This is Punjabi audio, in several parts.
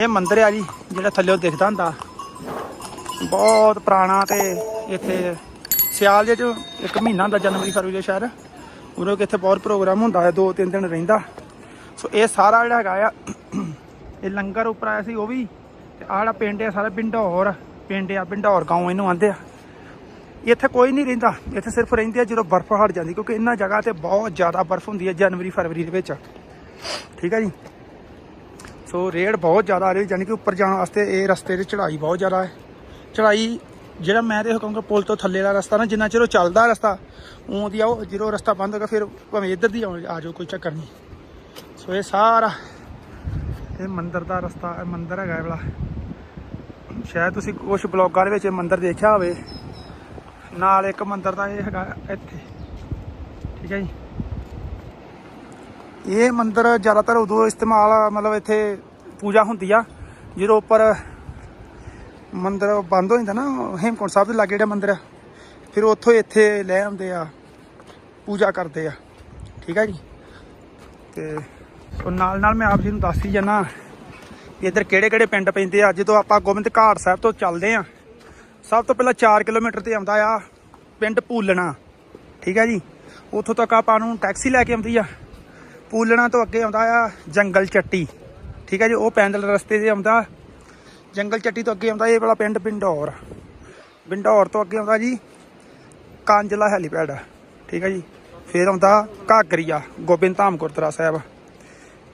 ਇਹ ਮੰਦਿਰ ਆ ਜੀ, ਜਿਹੜਾ ਥੱਲੇ ਦਿਖਦਾ ਹੁੰਦਾ। ਬਹੁਤ ਪੁਰਾਣਾ ਤੇ ਇੱਥੇ ਸਿਆਲ ਦੇ ਚ ਇੱਕ ਮਹੀਨਾ ਹੁੰਦਾ ਜਨਵਰੀ ਫਰਵਰੀ ਦੇ ਸ਼ਹਿਰ। ਉਦੋਂ ਕਿ ਇੱਥੇ ਬਹੁਤ ਪ੍ਰੋਗਰਾਮ ਹੁੰਦਾ ਹੈ ਦੋ ਤਿੰਨ ਦਿਨ ਰਹਿੰਦਾ। ਸੋ ਇਹ ਸਾਰਾ ਜਿਹੜਾ ਹੈਗਾ ਆ, ਇਹ ਲੰਗਰ ਉੱਪਰ ਆਇਆ ਸੀ ਉਹ ਵੀ। ਤੇ ਆਹ ਜਿਹੜਾ ਪਿੰਡ ਆ ਸਾਰਾ ਬਿੰਡੌਰ ਪਿੰਡ ਆ ਬਿੰਡੌਰ ਗਾਉਂ ਇਹਨੂੰ ਆਂਦੇ ਆ। ਇੱਥੇ ਕੋਈ ਨਹੀਂ ਰਹਿੰਦਾ, ਇੱਥੇ ਸਿਰਫ ਰਹਿੰਦੇ ਆ ਜਦੋਂ ਬਰਫ਼ ਹਟ ਜਾਂਦੀ, ਕਿਉਂਕਿ ਇਹਨਾਂ ਜਗ੍ਹਾ ਤੇ ਬਹੁਤ ਜ਼ਿਆਦਾ ਬਰਫ਼ ਹੁੰਦੀ ਹੈ ਜਨਵਰੀ ਫਰਵਰੀ ਦੇ ਵਿੱਚ। ਠੀਕ ਹੈ ਜੀ? ਸੋ ਰੇਡ ਬਹੁਤ ਜ਼ਿਆਦਾ ਆ ਰਹੀ ਯਾਨੀ ਕਿ ਉੱਪਰ ਜਾਣ ਵਾਸਤੇ ਇਹ ਰਸਤੇ ਤੇ ਚੜ੍ਹਾਈ ਬਹੁਤ ਜ਼ਿਆਦਾ ਹੈ। ਚੜ੍ਹਾਈ ਜਿਹੜਾ ਮੈਂ ਤੇ ਇਹ ਕਹੂੰਗਾ ਪੁਲ ਤੋਂ ਥੱਲੇ ਦਾ ਰਸਤਾ ਨਾ, ਜਿੰਨਾ ਚਿਰ ਉਹ ਚੱਲਦਾ ਰਸਤਾ ਉਂ ਦੀ ਆਓ ਜਦੋਂ ਰਸਤਾ ਬੰਦ ਹੋਗਾ ਫਿਰ ਭਾਵੇਂ ਇੱਧਰ ਦੀ ਆਓ, ਆ ਜਾਓ, ਕੋਈ ਚੱਕਰ ਨਹੀਂ। ਸੋ ਇਹ ਸਾਰਾ, ਇਹ ਮੰਦਰ ਦਾ ਰਸਤਾ, ਇਹ ਮੰਦਿਰ ਹੈਗਾ ਇਹ ਵਾਲਾ। ਸ਼ਾਇਦ ਤੁਸੀਂ ਕੁਝ ਬਲੌਗਾਂ ਦੇ ਵਿੱਚ ਇਹ ਮੰਦਰ ਦੇਖਿਆ ਹੋਵੇ। ਨਾਲ ਇੱਕ ਮੰਦਰ ਦਾ ਇਹ ਹੈਗਾ ਇੱਥੇ। ਠੀਕ ਹੈ ਜੀ? ਇਹ ਮੰਦਿਰ ਜ਼ਿਆਦਾਤਰ ਉਦੋਂ ਇਸਤੇਮਾਲ, ਮਤਲਬ ਇੱਥੇ ਪੂਜਾ ਹੁੰਦੀ ਆ, ਜਦੋਂ ਉੱਪਰ ਮੰਦਿਰ ਬੰਦ ਹੋ ਜਾਂਦਾ ਨਾ, ਹੇਮਕੁੰਟ ਸਾਹਿਬ ਦੇ ਲਾਗੇ ਜਿਹੜਾ ਮੰਦਿਰ ਆ, ਫਿਰ ਉੱਥੋਂ ਇੱਥੇ ਲੈ ਆਉਂਦੇ ਆ, ਪੂਜਾ ਕਰਦੇ ਆ। ਠੀਕ ਆ ਜੀ? ਤੇ ਉਹ ਨਾਲ ਨਾਲ ਮੈਂ ਆਪ ਜੀ ਨੂੰ ਦੱਸ ਹੀ ਜਾਣਾ ਇੱਧਰ ਕਿਹੜੇ ਕਿਹੜੇ ਪਿੰਡ ਪੈਂਦੇ ਆ। ਜਦੋਂ ਆਪਾਂ ਗੋਬਿੰਦ ਘਾਟ ਸਾਹਿਬ ਤੋਂ ਚੱਲਦੇ ਆ, ਸਭ ਤੋਂ ਪਹਿਲਾਂ 4 ਕਿਲੋਮੀਟਰ ਤੇ ਆਉਂਦਾ ਆ ਪਿੰਡ ਭੂਲਣਾ। ਠੀਕ ਆ ਜੀ? ਉੱਥੋਂ ਤੱਕ ਆਪਾਂ ਨੂੰ ਟੈਕਸੀ ਲੈ ਕੇ ਆਉਂਦੀ ਆ। ਪੂਲਣਾ ਤੋਂ ਅੱਗੇ ਆਉਂਦਾ ਆ ਜੰਗਲ ਚੱਟੀ। ਠੀਕ ਹੈ ਜੀ, ਉਹ ਪੈਂਦਲ ਰਸਤੇ ਤੇ ਆਉਂਦਾ। ਜੰਗਲ ਚੱਟੀ ਤੋਂ ਅੱਗੇ ਆਉਂਦਾ, ਇਹ ਵਾਲਾ ਪਿੰਡ ਪਿੰਡੌਰ। ਪਿੰਡੌਰ ਤੋਂ ਅੱਗੇ ਆਉਂਦਾ ਜੀ, ਕਾਂਜਲਾ ਹੈਲੀਪੈਡ। ਠੀਕ ਹੈ ਜੀ, ਫਿਰ ਆਉਂਦਾ ਘਾਗਰੀਆ, ਗੋਬਿੰਦ ਧਾਮ ਗੁਰਦੁਆਰਾ ਸਾਹਿਬ।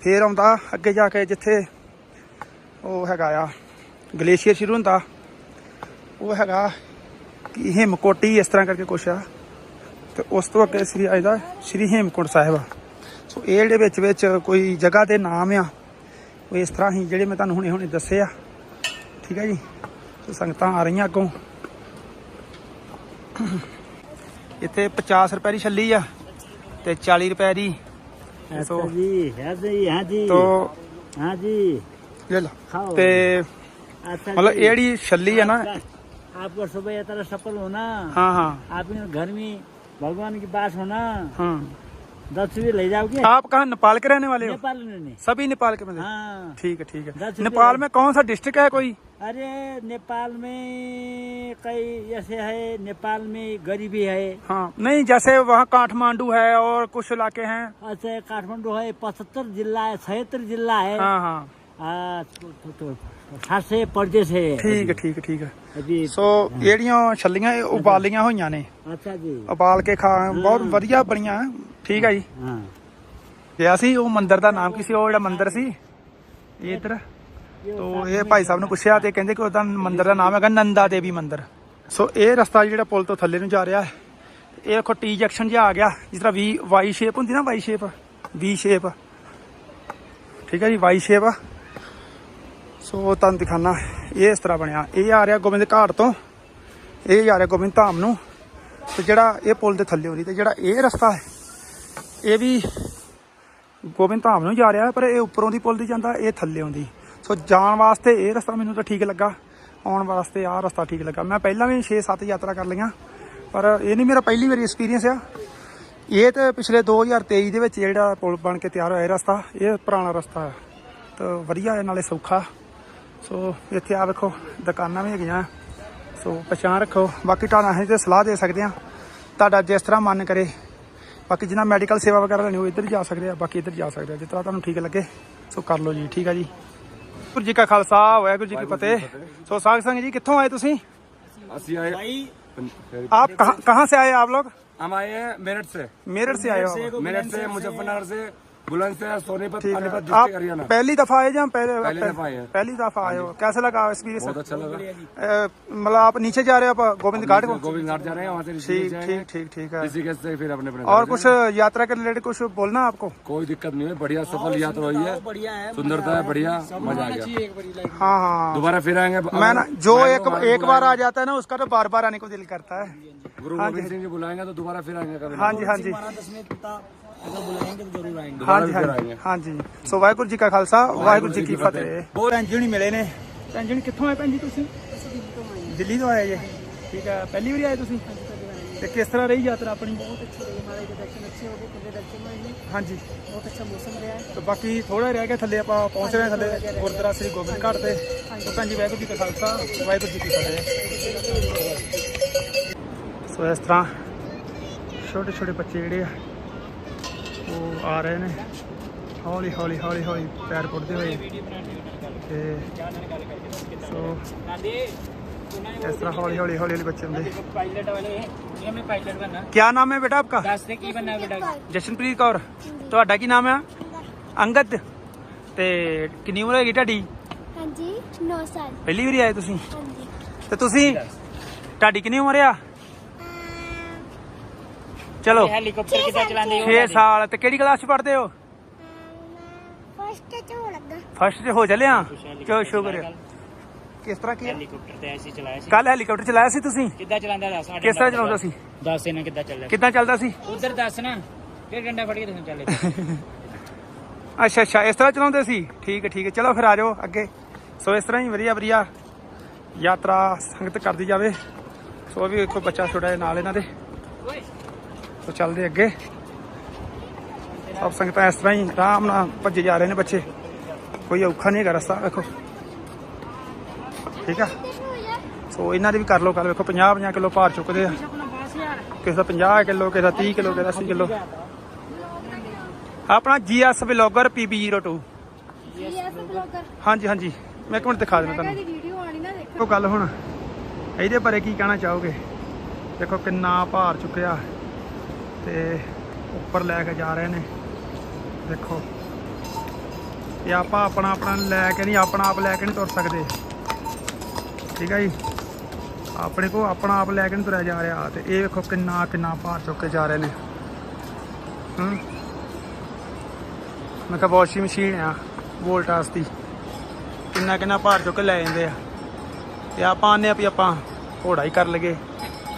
ਫਿਰ ਆਉਂਦਾ ਅੱਗੇ ਜਾ ਕੇ ਜਿੱਥੇ ਉਹ ਹੈਗਾ ਆ, ਗਲੇਸ਼ੀਅਰ ਸ਼ੁਰੂ ਹੁੰਦਾ। ਉਹ ਹੈਗਾ ਕਿ ਹਿਮਕੋਟੀ, ਇਸ ਤਰ੍ਹਾਂ ਕਰਕੇ ਕੁਛ ਆ। ਤੇ ਉਸ ਤੋਂ ਅੱਗੇ ਸ੍ਰੀ ਆਇਦਾ ਸ੍ਰੀ ਹੇਮਕੁੰਟ ਸਾਹਿਬ। ਸੋ ਇਹ ਜਿਹੜੇ ਵਿੱਚ ਵਿੱਚ ਕੋਈ ਜਗ੍ਹਾ ਦੇ ਨਾਮ ਆ ਉਹ ਇਸ ਤਰ੍ਹਾਂ ਹੀ ਜਿਹੜੇ ਮੈਂ ਤੁਹਾਨੂੰ ਹੁਣੇ ਹੁਣੇ ਦੱਸੇ ਆ ਠੀਕ ਹੈ ਜੀ ਸੋ ਸੰਗਤਾਂ ਆ ਰਹੀਆਂ ਅੱਗੋਂ ਇੱਥੇ 50 ਰੁਪਏ ਦੀ ਛੱਲੀ ਆ ਤੇ 40 ਰੁਪਏ ਦੀ अच्छा तो- जी हाँ जी हाँ जी ਤੋ हाँ जी ਲੈ ਲਾ खाओ ਤੇ अच्छा ਮਤਲਬ जी। ਇਹ ਜਿਹੜੀ ਛੱਲੀ ਆ ਨਾ आपका- आपको सुबह ये तरह सफल होना ਹਾਂ ਹਾਂ आप इन घर में भगवान की बात होना हाँ दस भी ले जाओगे आप कहाँ नेपाल के रहने वाले हो? नेपाल सभी नेपाल के बंदे हाँ। ठीक है ठीक है। नेपाल में कौन सा डिस्ट्रिक्ट है कोई? अरे नेपाल में कई ऐसे है नेपाल में गरीबी है। हाँ नहीं जैसे वहाँ काठमांडू है और कुछ इलाके हैं। ऐसे काठमांडू है पचहत्तर जिला है छिहत्तर जिला है। हाँ हाँ। आ, तो, तो, तो, ਖਾਸੇ ਪ੍ਰਦੇਸ਼ ਹੈ ਠੀਕ ਹੈ ਠੀਕ ਹੈ ਠੀਕ ਹੈ। ਅਜੀ। ਸੋ ਜਿਹੜੀਆਂ ਛੱਲੀਆਂ ਇਹ ਉਬਾਲੀਆਂ ਹੋਈਆਂ ਨੇ। ਅੱਛਾ ਜੀ। ਉਬਾਲ ਕੇ ਖਾ ਬਹੁਤ ਵਧੀਆ ਬਣੀਆਂ ਠੀਕ ਹੈ ਜੀ। ਹਾਂ। ਗਿਆ ਸੀ ਉਹ ਮੰਦਿਰ ਦਾ ਨਾਮ ਕੀ ਸੀ? ਉਹ ਜਿਹੜਾ ਮੰਦਿਰ ਸੀ? ਇਹ ਇੱਧਰ। ਤੋ ਇਹ ਭਾਈ ਸਾਹਿਬ ਨੂੰ ਪੁੱਛਿਆ ਤੇ ਕਹਿੰਦੇ ਕਿ ਉਹਦਾ ਮੰਦਿਰ ਦਾ ਨਾਮ ਹੈਗਾ ਨੰਦਾ ਦੇਵੀ ਮੰਦਿਰ। ਸੋ ਇਹ ਰਸਤਾ ਜਿਹੜਾ ਪੁਲ ਤੋਂ ਥੱਲੇ ਨੂੰ ਜਾ ਰਿਹਾ ਹੈ। ਇਹ ਦੇਖੋ ਟੀ ਜੰਕਸ਼ਨ ਜਿਹਾ ਆ ਗਿਆ ਜਿਸ ਤਰ੍ਹਾਂ ਵੀ ਵਾਈ ਸ਼ੇਪ ਹੁੰਦੀ ਨਾ ਵਾਈ ਸ਼ੇਪ ਵੀ ਸ਼ੇਪ। ਠੀਕ ਹੈ ਜੀ ਵਾਈ ਸ਼ੇਪ। ਸੋ ਤੁਹਾਨੂੰ ਦਿਖਾਣਾ ਇਹ ਇਸ ਤਰ੍ਹਾਂ ਬਣਿਆ। ਇਹ ਆ ਰਿਹਾ ਗੋਬਿੰਦ ਘਾਟ ਤੋਂ। ਇਹ ਆ ਰਿਹਾ ਗੋਬਿੰਦ ਧਾਮ ਨੂੰ। ਤੇ ਜਿਹੜਾ ਇਹ ਪੁਲ ਦੇ ਥੱਲੇ ਹੋ ਰਹੀ, ਤੇ ਜਿਹੜਾ ਇਹ ਰਸਤਾ ਹੈ, ਇਹ ਵੀ ਗੋਬਿੰਦ ਧਾਮ ਨੂੰ ਜਾ ਰਿਹਾ, ਪਰ ਇਹ ਉੱਪਰੋਂ ਦੀ ਪੁਲ ਦੀ ਜਾਂਦਾ, ਇਹ ਥੱਲੇ ਆਉਂਦੀ। ਸੋ ਜਾਣ ਵਾਸਤੇ ਇਹ ਰਸਤਾ ਮੈਨੂੰ ਤਾਂ ਠੀਕ ਲੱਗਾ। ਆਉਣ ਵਾਸਤੇ ਆਹ ਰਸਤਾ ਠੀਕ ਲੱਗਾ। ਮੈਂ ਪਹਿਲਾਂ ਵੀ 6-7 ਯਾਤਰਾ ਕਰ ਲਈਆਂ, ਪਰ ਇਹ ਨਹੀਂ ਮੇਰਾ ਪਹਿਲੀ ਵਾਰੀ ਐਕਸਪੀਰੀਅੰਸ ਆ। ਇਹ ਤਾਂ ਪਿਛਲੇ 2023 ਦੇ ਵਿੱਚ ਜਿਹੜਾ ਪੁਲ ਬਣ ਕੇ ਤਿਆਰ ਹੋਇਆ ਇਹ ਰਸਤਾ, ਇਹ ਪੁਰਾਣਾ ਰਸਤਾ ਹੈ। ਤਾਂ ਵਧੀਆ ਹੈ, ਨਾਲੇ ਸੌਖਾ। ਸੋ ਇੱਥੇ ਆ ਵੇਖੋ ਦੁਕਾਨਾਂ ਵੀ ਹੈਗੀਆਂ ਸੋ ਪਛਾਣ ਰੱਖੋ ਬਾਕੀ ਤੁਹਾਨੂੰ ਅਸੀਂ ਤੇ ਸਲਾਹ ਦੇ ਸਕਦੇ ਆ ਤੁਹਾਡਾ ਜਿਸ ਤਰ੍ਹਾਂ ਮਨ ਕਰੇ ਬਾਕੀ ਜਿਹਨਾਂ ਮੈਡੀਕਲ ਸੇਵਾ ਵਗੈਰਾ ਲੈਣੀ ਹੋ ਇੱਧਰ ਜਾ ਸਕਦੇ ਆ ਬਾਕੀ ਇੱਧਰ ਜਾ ਸਕਦੇ ਆ ਜਿਸ ਤਰ੍ਹਾਂ ਤੁਹਾਨੂੰ ਠੀਕ ਲੱਗੇ ਸੋ ਕਰ ਲਓ ਜੀ ਠੀਕ ਆ ਜੀ ਗੁਰੂ ਜੀ ਕਾ ਖਾਲਸਾ ਵਾਹਿਗੁਰੂ ਜੀ ਕੀ ਫਤਿਹ ਸੋ ਸਾਗ ਸੰਗ ਜੀ ਕਿੱਥੋਂ ਆਏ ਤੁਸੀਂ ਅਸੀਂ ਆਏ आप कहाँ कहाँ से आए आप लोग हम आए हैं मेरठ से मेरठ से आए हो मेरठ से मुजफ्फरनगर से बुलंदशहर सोनीपत पानीपत आप हरियाणा पहली दफ़ा आए या पहले पहली दफ़ा आए हैं। पहली दफ़ा आए हो। कैसे लगा एक्सपीरियंस बहुत अच्छा लगा। मतलब आप नीचे जा रहे हो आप गोविंद घाट को? गोविंद घाट जा रहे हैं वहाँ से ठीक ठीक ठीक ठीक है। से फिर अपने अपने और कुछ यात्रा के रिलेटेड कुछ बोलना आपको? कोई दिक्कत नहीं है बढ़िया सफल यात्रा हुई है। सुंदरता है बढ़िया मज़ा आ गया। हाँ हाँ। दोबारा फिर आएँगे मैं ना जो एक एक बार आ जाता है ना उसका तो बार बार आने को दिल करता है। गुरु गोविंद सिंह जी बुलाएँगे तो दोबारा फिर आएँगे हाँ जी हाँ जी। अगर बुलाएंगे तो जरूर आएंगे हाँ ਦੁਬਾਰਾ ਜੀ ਵੀ ਫਿਰ ਹਾਂ ਜੀ ਆਏਂਗੇ ਹਾਂ ਜੀ ਸੋ ਵਾਹਿਗੁਰੂ ਜੀ ਕਾ ਖਾਲਸਾ ਵਾਹਿਗੁਰੂ ਜੀ ਕੀ ਫਤਿਹ ਬਹੁਤ ਭੈਣ ਜੀ ਹੁਣੀ ਮਿਲੇ ਨੇ ਭੈਣ ਜੀ ਹੁਣੀ ਕਿੱਥੋਂ ਆਏ ਭੈਣ ਜੀ ਤੁਸੀਂ ਦਿੱਲੀ ਤੋਂ ਆਏ ਜੀ ਠੀਕ ਹੈ ਪਹਿਲੀ ਵਾਰੀ ਆਏ ਤੁਸੀਂ ਤੇ ਕਿਸ ਤਰ੍ਹਾਂ ਰਹੀ ਯਾਤਰਾ ਆਪਣੀ बहुत अच्छी रही हमारे इधर दर्शन अच्छे हो गए पूरे दर्शन में ही ਹਾਂਜੀ बहुत अच्छा मौसम रहा है ਤੇ ਬਾਕੀ ਥੋੜਾ ਰਹਿ ਗਿਆ ਥੱਲੇ ਆਪਾਂ ਪਹੁੰਚ ਰਹੇ ਹਾਂ ਥੱਲੇ ਗੁਰਦੁਆਰਾ ਸ੍ਰੀ ਗੋਬਿੰਦ ਘਾਟ ਤੇ ਤੇ ਭੈਣ ਜੀ ਵਾਹਿਗੁਰੂ ਜੀ ਕਾ ਖਾਲਸਾ ਵਾਹਿਗੁਰੂ ਜੀ ਕੀ ਫਤਿਹ ਸੋ ਇਸ ਤਰ੍ਹਾਂ ਛੋਟੇ ਛੋਟੇ ਬੱਚੇ ਜਿਹੜੇ ਆ ਉਹ ਆ ਰਹੇ ਨੇ ਹੌਲੀ ਹੌਲੀ ਹੌਲੀ ਹੌਲੀ ਪੈਰ ਪੁੱਟਦੇ ਹੋਏ ਤੇ ਸੋ ਇਸ ਤਰ੍ਹਾਂ ਹੌਲੀ ਹੌਲੀ ਹੌਲੀ ਹੌਲੀ ਬੱਚੇ ਹੁੰਦੇ पायलट वाले ये मैं पायलट बनना ਕੀ ਨਾਮ ਹੈ ਬੇਟਾ ਆਪਕਾ दस से की बनना है बेटा ਜਸ਼ਨਪ੍ਰੀਤ ਕੌਰ ਤੁਹਾਡਾ ਕੀ ਨਾਮ ਆ ਅੰਗਦ ਤੇ ਕਿੰਨੀ ਉਮਰ ਹੈਗੀ ਤੁਹਾਡੀ ਹਾਂਜੀ 9 ਸਾਲ ਪਹਿਲੀ ਵਾਰੀ ਆਏ ਤੁਸੀਂ ਹਾਂਜੀ ਤੇ ਤੁਸੀਂ ਤੁਹਾਡੀ ਕਿੰਨੀ ਉਮਰ ਆ ਚਲੋ। ਹੈਲੀਕਾਪਟਰ ਕਿੱਦਾਂ ਚਲਾਉਂਦੇ ਹੋ? 6 ਸਾਲ ਤੇ ਕਿਹੜੀ ਕਲਾਸ ਚ ਪੜਦੇ ਹੋ? ਫਸਟ ਚ ਹੋ ਲੱਗਾ। ਫਸਟ ਚ ਹੋ ਚੱਲਿਆ? ਚਲੋ ਸ਼ੁਕਰ ਹੈ। ਕਿਸ ਤਰ੍ਹਾਂ ਕੀ ਹੈਲੀਕਾਪਟਰ ਤੇ ਐਸੀ ਚਲਾਇਆ ਸੀ। ਕੱਲ ਹੈਲੀਕਾਪਟਰ ਚਲਾਇਆ ਸੀ ਤੁਸੀਂ? ਕਿੱਦਾਂ ਚਲਾਉਂਦਾ ਦੱਸ ਸਾਡੇ ਕਿਸ ਤਰ੍ਹਾਂ ਚਲਾਉਂਦਾ ਸੀ? ਦੱਸ ਇਹਨਾਂ ਕਿੱਦਾਂ ਚੱਲਿਆ ਕਿੱਦਾਂ ਚੱਲਦਾ ਸੀ? ਉਧਰ ਦੱਸ ਨਾ ਜੇ ਡੰਡਾ ਫੜ ਕੇ ਚੱਲੇ ਅੱਛਾ ਅੱਛਾ ਇਸ ਤਰ੍ਹਾਂ ਚਲਾਉਂਦੇ ਸੀ? ਠੀਕ ਹੈ ਠੀਕ ਹੈ। ਚਲੋ ਫਿਰ ਆ ਜਾਓ ਅੱਗੇ। ਸੋ ਇਸ ਤਰ੍ਹਾਂ ਹੀ ਵਧੀਆ ਵਧੀਆ ਯਾਤਰਾ ਸੰਗਤ ਕਰਦੀ ਜਾਵੇ। ਸੋ ਵੀ ਇੱਕੋ ਬੱਚਾ ਛੋਟਾ ਨਾਲ ਇਹਨਾਂ ਦੇ। ਸੋ ਚੱਲਦੇ ਅੱਗੇ। ਸਭ ਸੰਗਤਾਂ ਇਸ ਤਰ੍ਹਾਂ ਹੀ ਆਰਾਮ ਨਾਲ ਭੱਜੇ ਜਾ ਰਹੇ ਨੇ ਬੱਚੇ। ਕੋਈ ਔਖਾ ਨਹੀਂ ਹੈਗਾ ਰਸਤਾ ਵੇਖੋ। ਠੀਕ ਆ? ਸੋ ਇਹਨਾਂ ਦੀ ਵੀ ਕਰ ਲਓ ਕੱਲ ਵੇਖੋ 50 50 ਕਿਲੋ ਭਾਰ ਚੁੱਕਦੇ ਆ। ਕਿਸੇ ਦਾ 50 ਕਿਲੋ ਕਿਸੇ ਦਾ 30 ਕਿਲੋ ਕਿਸੇ ਦਾ 80 ਕਿਲੋ। ਆਪਣਾ GS vlogger PB02 yes blogger ਹਾਂਜੀ ਹਾਂਜੀ। ਮੈਂ ਇੱਕ ਮਿੰਟ ਦਿਖਾ ਦਿੰਦਾ ਤੁਹਾਨੂੰ। ਵੀਡੀਓ ਆਣੀ ਨਾ ਦੇਖੋ ਗੱਲ ਹੁਣ। ਇਹਦੇ ਬਾਰੇ ਕੀ ਕਹਿਣਾ ਚਾਹੋਗੇ? ਦੇਖੋ ਕਿੰਨਾ ਭਾਰ ਚੁੱਕਿਆ। ਤੇ ਉੱਪਰ ਲੈ ਕੇ ਜਾ ਰਹੇ ਨੇ। ਦੇਖੋ। ਇਹ ਆਪਾਂ ਆਪਣਾ ਆਪਣਾ ਲੈ ਕੇ ਨਹੀਂ, ਆਪਣਾ ਆਪ ਲੈ ਕੇ ਨਹੀਂ ਤੁਰ ਸਕਦੇ। ਠੀਕ ਹੈ ਜੀ? ਆਪਣੇ ਕੋ ਆਪਣਾ ਆਪ ਲੈ ਕੇ ਨਹੀਂ ਤੁਰਿਆ ਜਾ ਰਿਹਾ। ਤੇ ਇਹ ਵੇਖੋ ਕਿੰਨਾ ਕਿੰਨਾ ਭਾਰ ਚੁੱਕ ਕੇ ਜਾ ਰਹੇ ਨੇ। ਹੂੰ? ਮੈਂ ਕਿਹਾ ਵਾਸ਼ਿੰਗ ਮਸ਼ੀਨ ਆ ਵੋਲਟਾਸ ਦੀ ਕਿੰਨਾ ਕਿੰਨਾ ਭਾਰ ਚੁੱਕ ਕੇ ਲੈ ਜਾਂਦੇ ਆ। ਤੇ ਆਪਾਂ ਆਨੇ ਆ ਵੀ ਆਪਾਂ ਘੋੜਾ ਹੀ ਕਰ ਲਗੇ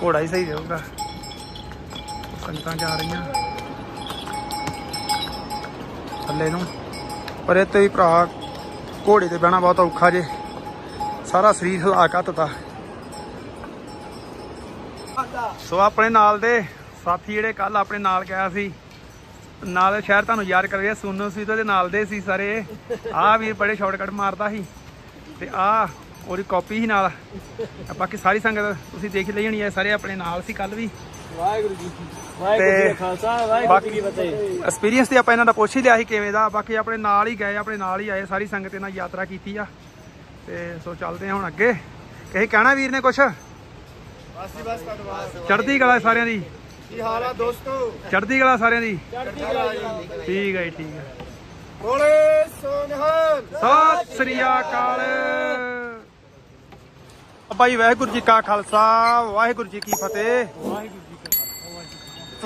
ਘੋੜਾ ਹੀ ਸਹੀ ਰਹੂਗਾ। ਸੰਗਤਾਂ ਜਾ ਰਹੀਆਂ। ਥੱਲੇ ਨੂੰ। ਪਰ ਇਹ ਤੇ ਵੀ ਭਰਾ ਘੋੜੇ ਤੇ ਬਹਿਣਾ ਬਹੁਤ ਔਖਾ ਜੇ। ਸਾਰਾ ਸਰੀਰ ਹਿਲਾ ਘੱਤਦਾ ਸੋ ਆਪਣੇ ਨਾਲ ਦੇ ਸਾਥੀ ਜਿਹੜੇ ਕੱਲ ਆਪਣੇ ਨਾਲ ਗਿਆ ਸੀ। ਨਾਲ ਸ਼ਹਿਰ ਤੁਹਾਨੂੰ ਯਾਦ ਕਰ ਰਿਹਾ ਸੁਣੋ ਸੀ ਉਹਦੇ ਨਾਲ ਦੇ ਸੀ ਸਾਰੇ। ਆਹ ਵੀਰ ਬੜੇ ਸ਼ਾਰਟਕਟ ਮਾਰਦਾ ਸੀ। ਤੇ ਆ ਉਹਦੀ ਕਾਪੀ ਸੀ ਨਾਲ। ਬਾਕੀ ਸਾਰੀ ਸੰਗਤ ਤੁਸੀਂ ਦੇਖ ਲਈ ਹੋਣੀ ਹੈ, ਸਾਰੇ ਆਪਣੇ ਨਾਲ ਸੀ ਕੱਲ ਵੀ। ਵਾਹਿਗੁਰੂ ਜੀ ਤੇ ਖਾਲਸਾ ਬਾਕੀ ਐਕਸਪੀਰੀਅੰਸ ਤੇ ਆਪਾਂ ਇਹਨਾਂ ਦਾ ਪੁੱਛ ਹੀ ਲਿਆ ਸੀ ਕਿਵੇਂ ਦਾ ਬਾਕੀ ਆਪਣੇ ਨਾਲ ਹੀ ਗਏ ਆਪਣੇ ਨਾਲ ਹੀ ਆਏ ਸਾਰੀ ਸੰਗਤ ਇਹਨਾਂ ਯਾਤਰਾ ਕੀਤੀ ਆ। ਤੇ ਸੋ ਚੱਲਦੇ ਆ ਹੁਣ ਅੱਗੇ। ਕਹੇ ਕਹਿਣਾ ਵੀਰ ਨੇ ਕੁਛ? ਚੜ੍ਹਦੀ ਕਲਾ ਸਾਰਿਆਂ ਦੀ? ਕੀ ਹਾਲ ਆ ਦੋਸਤੋ? ਚੜ੍ਹਦੀ ਕਲਾ ਸਾਰਿਆਂ ਦੀ? ਠੀਕ ਹੈ ਜੀ ਠੀਕ ਹੈ ਬੋਲੇ ਸੋਨਹਾਲ। ਸਤਿ ਸ੍ਰੀ ਅਕਾਲ। ਭਾਈ ਵਾਹਿਗੁਰੂ ਜੀ ਕਾ ਖਾਲਸਾ ਵਾਹਿਗੁਰੂ ਜੀ ਕੀ ਫਤਿਹ। ਸੋ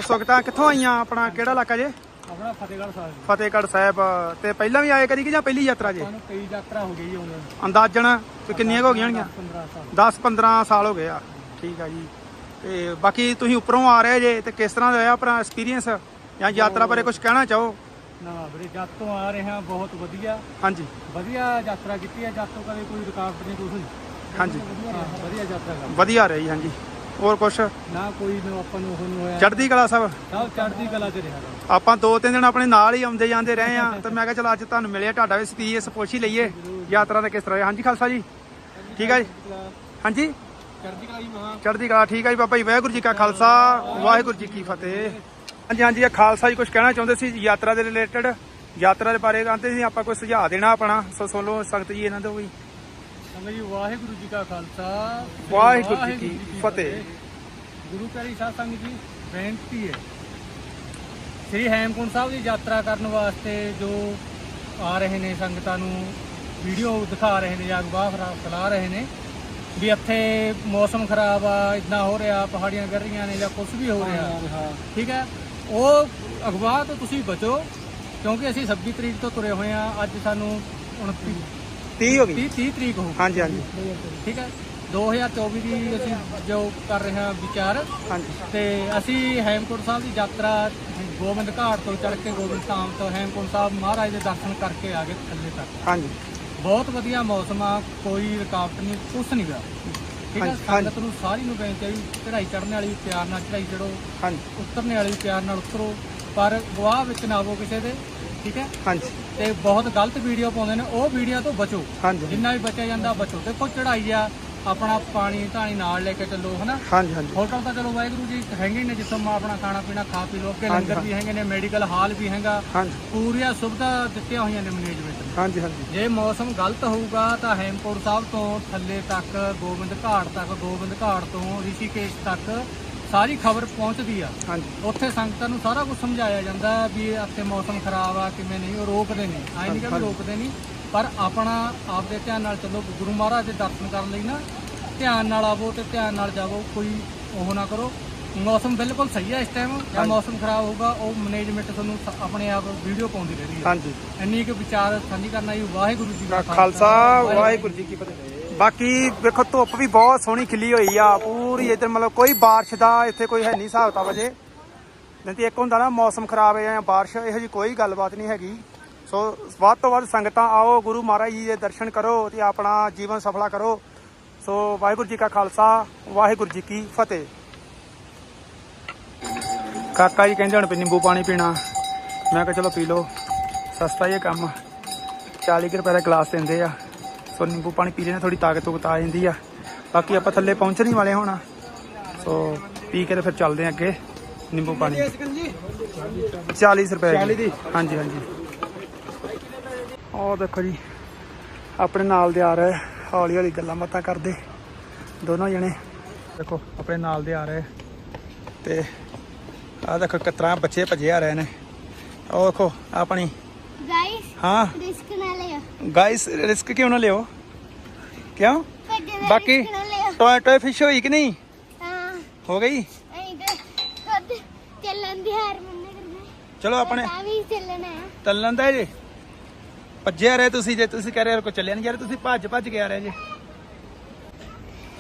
ਸੰਗਤਾਂ ਕਿੱਥੋਂ ਆਈਆਂ? ਆਪਣਾ ਕਿਹੜਾ ਇਲਾਕਾ ਜੇ? ਆਪਣਾ ਫਤਿਹਗੜ੍ਹ ਸਾਹਿਬ ਫਤਿਹਗੜ੍ਹ ਸਾਹਿਬ। ਤੇ ਪਹਿਲਾਂ ਵੀ ਆਏ ਕਦੀ ਕਿ ਜਾਂ ਪਹਿਲੀ ਯਾਤਰਾ ਜੇ? ਸਾਨੂੰ ਕਈ ਯਾਤਰਾ ਹੋ ਗਈ ਉਹਨੇ ਅੰਦਾਜ਼ਨ ਤੇ ਕਿੰਨੀਆਂ ਕੁ ਹੋ ਗਈਆਂ ਹੋਣਗੀਆਂ? 15 ਸਾਲ। 10 15 ਸਾਲ ਹੋ ਗਏ ਆ। ਠੀਕ ਆ ਜੀ। ਤੇ ਬਾਕੀ ਤੁਸੀਂ ਉੱਪਰੋਂ ਆ ਰਹੇ ਜੇ ਤੇ ਕਿਸ ਤਰ੍ਹਾਂ ਦਾ ਹੋਇਆ ਆਪਣਾ ਐਕਸਪੀਰੀਅੰਸ ਜਾਂ ਯਾਤਰਾ ਬਾਰੇ ਕੁਝ ਕਹਿਣਾ ਚਾਹੋ? ਨਾ ਵੀਰੇ ਜੱਤ ਤੋਂ ਆ ਰਹੇ ਹਾਂ ਬਹੁਤ ਵਧੀਆ। ਹਾਂਜੀ। ਵਧੀਆ ਯਾਤਰਾ ਕੀਤੀ ਹੈ ਜੱਤ ਤੋਂ ਕਦੇ ਕੋਈ ਰੁਕਾਵਟ ਨਹੀਂ ਕੁਝ ਹਾਂਜੀ। ਵਧੀਆ ਯਾਤਰਾ ਕਰ ਵਧੀਆ ਰਹੀ ਹਾਂਜੀ। ਹੋਰ ਕੁਝ ਨਾ ਕੋਈ ਨੂੰ ਆਪਾਂ ਨੂੰ ਨਹੀਂ ਹੋਇਆ। ਚੜ੍ਹਦੀ ਕਲਾ ਸਾਹਿਬ ਸਭ ਚੜ੍ਹਦੀ ਕਲਾ 'ਚ ਰਿਹਾ ਗਾ। ਆਪਾਂ ਦੋ ਤਿੰਨ ਦਿਨ ਆਪਣੇ ਨਾਲ ਹੀ ਆਉਂਦੇ ਜਾਂਦੇ ਰਹੇ ਆ ਤੇ ਮੈਂ ਕਿਹਾ ਚਲ ਅੱਜ ਤੁਹਾਨੂੰ ਮਿਲਿਆ ਤੁਹਾਡਾ ਵੀ ਐਕਸਪੀਰੀਅੰਸ ਪੁੱਛ ਹੀ ਲਈਏ ਯਾਤਰਾ ਦਾ ਕਿਸ ਤਰ੍ਹਾਂ ਰਿਹਾ। ਹਾਂਜੀ ਖਾਲਸਾ ਜੀ। ਠੀਕ ਆ ਜੀ? ਹਾਂਜੀ? ਚੜ੍ਹਦੀ ਕਲਾ ਹੀ ਮਹਾ। ਚੜ੍ਹਦੀ ਕਲਾ ਠੀਕ ਆ ਜੀ ਬਾਬਾ ਜੀ ਵਾਹਿਗੁਰੂ ਜੀ ਕਾ ਖਾਲਸਾ ਵਾਹਿਗੁਰੂ ਜੀ ਕੀ ਫਤਿਹ। ਹਾਂਜੀ ਹਾਂਜੀ ਇਹ ਖਾਲਸਾ ਜੀ ਕੁਝ ਕਹਿਣਾ ਚਾਹੁੰਦੇ ਸੀ ਯਾਤਰਾ ਦੇ ਰਿਲੇਟਡ ਯਾਤਰਾ ਦੇ ਬਾਰੇ ਕਹਿੰਦੇ ਸੀ ਆਪਾਂ ਕੋਈ ਸੁਝਾਅ ਦੇਣਾ ਆਪਣਾ ਸੋ ਸੁਣ ਲਓ ਸਖਤ ਜੀ ਇਹਨਾਂ ਤੋਂ ਵੀ। ਸੰਗਤ ਜੀ ਵਾਹਿਗੁਰੂ ਜੀ ਕਾ ਖਾਲਸਾ। ਵਾਹਿਗੁਰੂ ਜੀ ਕੀ ਫਤਿਹ। ਗੁਰੂ ਪਿਆਰੀ ਸਾਧ ਸੰਗਤ ਜੀ ਬੇਨਤੀ ਹੈ। ਸ੍ਰੀ ਹੈਮਕੁੰਡ ਸਾਹਿਬ ਦੀ ਯਾਤਰਾ ਕਰਨ ਵਾਸਤੇ ਜੋ ਆ ਰਹੇ ਨੇ ਸੰਗਤਾਂ ਨੂੰ ਵੀਡੀਓ ਦਿਖਾ ਰਹੇ ਨੇ ਜਾਂ ਅਗਵਾਹ ਫਰਾ- ਫੈਲਾ ਰਹੇ ਨੇ ਵੀ ਇੱਥੇ ਮੌਸਮ ਖਰਾਬ ਆ ਇਦਾਂ ਹੋ ਰਿਹਾ ਪਹਾੜੀਆਂ ਗਿਰ ਰਹੀਆਂ ਨੇ ਜਾਂ ਕੁਝ ਵੀ ਹੋ ਰਿਹਾ। ਠੀਕ ਹੈ? ਉਹ ਅਗਵਾਹ ਤੋਂ ਤੁਸੀਂ ਬਚੋ ਕਿਉਂਕਿ ਅਸੀਂ 26 ਤਰੀਕ ਤੋਂ ਤੁਰੇ ਹੋਏ ਆ ਅੱਜ ਸਾਨੂੰ 29 30 ਹੋ ਗਈ। 30 30 ਤਰੀਕ ਹੋ ਹਾਂਜੀ ਹਾਂਜੀ। ਠੀਕ ਹੈ। 2024 ਦੀ ਅਸੀਂ ਜੋ ਕਰ ਰਹੇ ਹਾਂ ਵਿਚਾਰ ਹਾਂਜੀ। ਤੇ ਅਸੀਂ ਹੈਮਕੁੰਟ ਸਾਹਿਬ ਦੀ ਯਾਤਰਾ ਗੋਬਿੰਦ ਘਾਟ ਤੋਂ ਚੜ੍ਹ ਕੇ ਗੋਬਿੰਦ ਧਾਮ ਤੋਂ ਹੈਮਕੁੰਟ ਸਾਹਿਬ ਮਹਾਰਾਜ ਦੇ ਦਰਸ਼ਨ ਕਰਕੇ ਆ ਗਏ ਥੱਲੇ ਤੱਕ। ਹਾਂਜੀ। ਬਹੁਤ ਵਧੀਆ ਮੌਸਮ ਆ ਕੋਈ ਰੁਕਾਵਟ ਨਹੀਂ ਕੁਛ ਨਹੀਂ ਗਾ ਠੀਕ ਹੈ। ਸੰਗਤ ਨੂੰ ਸਾਰੀ ਨੂੰ ਬੇਨਤੀ ਹੈ ਵੀ ਚੜ੍ਹਾਈ ਚੜ੍ਹਨ ਵਾਲੀ ਪਿਆਰ ਨਾਲ ਚੜ੍ਹਾਈ ਚੜੋ ਹਾਂਜੀ। ਉਤਰਨੇ ਵਾਲੀ ਪਿਆਰ ਨਾਲ ਉਤਰੋ। ਪਰ ਗਵਾਹ ਵਿੱਚ ਨਾ ਆਵੋ ਕਿਸੇ ਦੇ। ਠੀਕ ਹੈ। ਹਾਂਜੀ। ਤੇ ਬਹੁਤ ਗਲਤ ਵੀਡੀਓ ਪਾਉਂਦੇ ਨੇ ਉਹ ਵੀਡੀਓ ਤੋਂ ਬਚੋ। ਹਾਂਜੀ। ਜਿੰਨਾ ਵੀ ਬਚਿਆ ਜਾਂਦਾ ਬਚੋ। ਦੇਖੋ ਚੜ੍ਹਾਈ ਆ ਆਪਣਾ ਪਾਣੀ ਧਾਣੀ ਨਾਲ ਲੈ ਕੇ ਚੱਲੋ ਹਨਾ? ਹਾਂਜੀ ਹਾਂਜੀ। ਹੋਟਲ ਤਾਂ ਚਲੋ ਵਾਹਿਗੁਰੂ ਜੀ ਹੈਗੇ ਹੀ ਨੇ ਜਿੱਥੋਂ ਮੈਂ ਆਪਣਾ ਖਾਣਾ ਪੀਣਾ ਖਾ ਪੀ ਲਓ। ਅੱਗੇ ਹਾਂਜੀ, ਲੰਗਰ ਵੀ ਹੈਗੇ ਨੇ ਮੈਡੀਕਲ ਹਾਲ ਵੀ ਹੈਗਾ। ਹਾਂਜੀ। ਪੂਰੀਆਂ ਸੁਵਿਧਾ ਦਿੱਤੀਆਂ ਹੋਈਆਂ ਨੇ ਮੈਨੇਜਮੈਂਟ ਨੇ ਹਾਂਜੀ ਹਾਂਜੀ। ਜੇ ਮੌਸਮ ਗਲਤ ਹੋਊਗਾ ਤਾਂ ਹੈਮਕੋਟ ਸਾਹਿਬ ਤੋਂ ਥੱਲੇ ਤੱਕ ਗੋਬਿੰਦ ਘਾਟ ਤੱਕ ਗੋਬਿੰਦ ਘਾਟ ਤੋਂ ਰਿਸ਼ੀਕੇਸ਼ ਤੱਕ ਸਾਰੀ ਖਬਰ ਪਹੁੰਚਦੀ ਆ। ਹਾਂਜੀ। ਉੱਥੇ ਸੰਗਤਾਂ ਨੂੰ ਸਾਰਾ ਕੁਝ ਸਮਝਾਇਆ ਜਾਂਦਾ ਹੈ ਵੀ ਇੱਥੇ ਮੌਸਮ ਖਰਾਬ ਆ ਕਿਵੇਂ ਨਹੀਂ ਉਹ ਰੋਕਦੇ ਨਹੀਂ। ਐਂ ਨਹੀਂ ਕਿ ਰੋਕਦੇ ਨਹੀਂ ਪਰ ਆਪਣਾ ਆਪਦੇ ਧਿਆਨ ਨਾਲ ਚੱਲੋ ਗੁਰੂ ਮਹਾਰਾਜ ਦੇ ਦਰਸ਼ਨ ਕਰਨ ਲਈ ਨਾ ਧਿਆਨ ਨਾਲ ਆਵੋ ਤੇ ਧਿਆਨ ਨਾਲ ਜਾਵੋ ਕੋਈ ਉਹ ਨਾ ਕਰੋ। ਮੌਸਮ ਬਿਲਕੁਲ ਸਹੀ ਹੈ ਇਸ ਟਾਈਮ ਜਾਂ ਮੌਸਮ ਖਰਾਬ ਹੋਊਗਾ ਉਹ ਮੈਨੇਜਮੈਂਟ ਤੁਹਾਨੂੰ ਆਪਣੇ ਆਪ ਵੀਡੀਓ ਪਾਉਂਦੀ ਰਹਿੰਦੀ ਹੈ ਹਾਂਜੀ। ਇੰਨੀ ਕੁ ਵਿਚਾਰ ਸਾਂਝੀ ਕਰਨਾ ਜੀ ਵਾਹਿਗੁਰੂ ਜੀ ਦਾ ਖਾਲਸਾ ਵਾਹਿਗੁਰੂ ਜੀ ਕੀ ਫਤਿਹ। ਬਾਕੀ ਵੇਖੋ, ਧੁੱਪ ਵੀ ਬਹੁਤ ਸੋਹਣੀ ਖਿੱਲੀ ਹੋਈ ਆ, ਪੂਰੀ ਇੱਧਰ ਮਤਲਬ ਕੋਈ ਬਾਰਿਸ਼ ਦਾ ਇੱਥੇ ਕੋਈ ਹੈ ਨਹੀਂ ਹਿਸਾਬ ਤਾਂ ਵਜੇ ਨਹੀਂ ਤੇ ਇੱਕ ਹੁੰਦਾ ਨਾ, ਮੌਸਮ ਖਰਾਬ ਹੈ ਜਾਂ ਬਾਰਿਸ਼, ਇਹੋ ਜੀ ਕੋਈ ਗੱਲਬਾਤ ਨਹੀਂ ਹੈਗੀ। ਸੋ ਵੱਧ ਤੋਂ ਵੱਧ ਸੰਗਤਾਂ ਆਓ, ਗੁਰੂ ਮਹਾਰਾਜ ਜੀ ਦੇ ਦਰਸ਼ਨ ਕਰੋ ਤੇ ਆਪਣਾ ਜੀਵਨ ਸਫਲਾ ਕਰੋ। ਸੋ ਵਾਹਿਗੁਰੂ ਜੀ ਕਾ ਖਾਲਸਾ, ਵਾਹਿਗੁਰੂ ਜੀ ਕੀ ਫਤਿਹ। ਕਾਕਾ ਜੀ ਕਹਿੰਦੇ ਹੁਣ ਵੀ ਨਿੰਬੂ ਪਾਣੀ ਪੀਣਾ। ਮੈਂ ਕਿਹਾ ਚਲੋ ਪੀ ਲਓ। ਸਸਤਾ ਹੀ ਇਹ ਕੰਮ। 40 ਕੁ ਰੁਪਏ ਦਾ ਗਲਾਸ ਦਿੰਦੇ ਆ। ਸੋ ਨਿੰਬੂ ਪਾਣੀ ਪੀ ਲੈਣਾ ਥੋੜੀ ਤਾਕਤ ਉਗਤ ਆ ਜਾਂਦੀ ਆ। ਬਾਕੀ ਆਪਾਂ ਥੱਲੇ ਪਹੁੰਚਣ ਹੀ ਵਾਲੇ ਹੁਣ। ਸੋ ਪੀ ਕੇ ਤੇ ਫਿਰ ਚੱਲਦੇ ਆ ਅੱਗੇ ਨਿੰਬੂ ਪਾਣੀ। 40 ਰੁਪਏ ਦੀ? ਹਾਂਜੀ ਹਾਂਜੀ। ਉਹ ਦੇਖੋ ਜੀ ਆਪਣੇ ਨਾਲ ਦੇ ਆ ਰਹੇ ਹੌਲੀ ਹੌਲੀ ਗੱਲਾਂ ਬਾਤਾਂ ਕਰਦੇ ਦੋਨੋਂ ਜਣੇ। ਦੇਖੋ ਆਪਣੇ ਨਾਲ ਦੇ ਆ ਰਹੇ ਤੇ ਆ ਦੇਖੋ ਕਿਤਰਾ ਬੱਚੇ ਭਜੇ ਆ ਰਹੇ ਨੇ। ਉਹ ਦੇਖੋ ਆਪਣੀ ਹਾਂ ਰਿਸਕ ਨਾ ਲਿਓ ਗਾਇਸ ਰਿਸਕ ਕਿਉਂ ਨਾ ਲਿਓ ਕਿਉਂ ਬਾਕੀ ਟੋਏ ਟੋਏ ਫਿਸ਼ ਹੋਈ ਕਿ ਨਹੀਂ ਹਾਂ ਹੋ ਗਈ ਚਲੋ ਆਪਣੇ ਚੱਲਣ ਦਾ ਜੀ ਭੱਜਿਆ ਰਹੇ ਤੁਸੀਂ ਜੇ ਤੁਸੀਂ ਕਹਿ ਰਹੇ ਹੋ ਕੋ ਚੱਲਿਆ ਨਹੀਂ ਯਾਰ ਤੁਸੀਂ ਭੱਜ ਭੱਜ ਕੇ ਆ ਰਹੇ ਜੀ।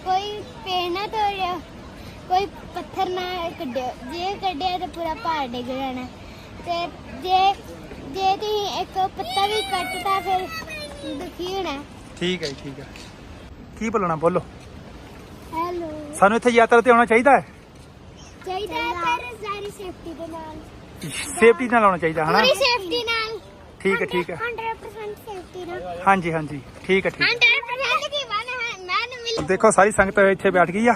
ਕੋਈ ਪੇੜ ਨਾ ਕੋਈ ਪੱਥਰ ਨਾ ਕੱਢਿਓ। ਜੇ ਕੱਢਿਆ ਤਾਂ ਪੂਰਾ ਪਹਾੜ ਡਿੱਗ ਜਾਣਾ। ਤੇ ਜੇ ਜੇ ਤੁਸੀਂ ਇੱਕ ਪੱਤਾ ਵੀ ਕੱਟਦਾ ਫਿਰ ਦੁਖੀ ਹੋਣਾ। ਠੀਕ ਹੈ ਠੀਕ ਹੈ। ਕੀ ਬੋਲਣਾ ਬੋਲੋ। ਹੈਲੋ। ਸਾਨੂੰ ਇੱਥੇ ਯਾਤਰਾ ਤੇ ਆਉਣਾ ਚਾਹੀਦਾ ਹੈ? ਚਾਹੀਦਾ ਹੈ ਪਰ ਸਾਰੀ ਸੇਫਟੀ ਦੇ ਨਾਲ। ਸੇਫਟੀ ਨਾਲ ਆਉਣਾ ਚਾਹੀਦਾ ਹਨਾ? ਪੂਰੀ ਸੇਫਟੀ ਨਾਲ। ਠੀਕ ਹੈ ਠੀਕ ਹੈ। 100% ਸੇਫਟੀ ਨਾਲ। ਹਾਂਜੀ ਹਾਂਜੀ। ਠੀਕ ਹੈ ਠੀਕ ਹੈ। 100% ਕੀ ਬਣ ਹੈ ਮੈਂ ਮਿਲ ਦੇਖੋ ਸਾਰੀ ਸੰਗਤ ਇੱਥੇ ਬੈਠ ਗਈ ਆ।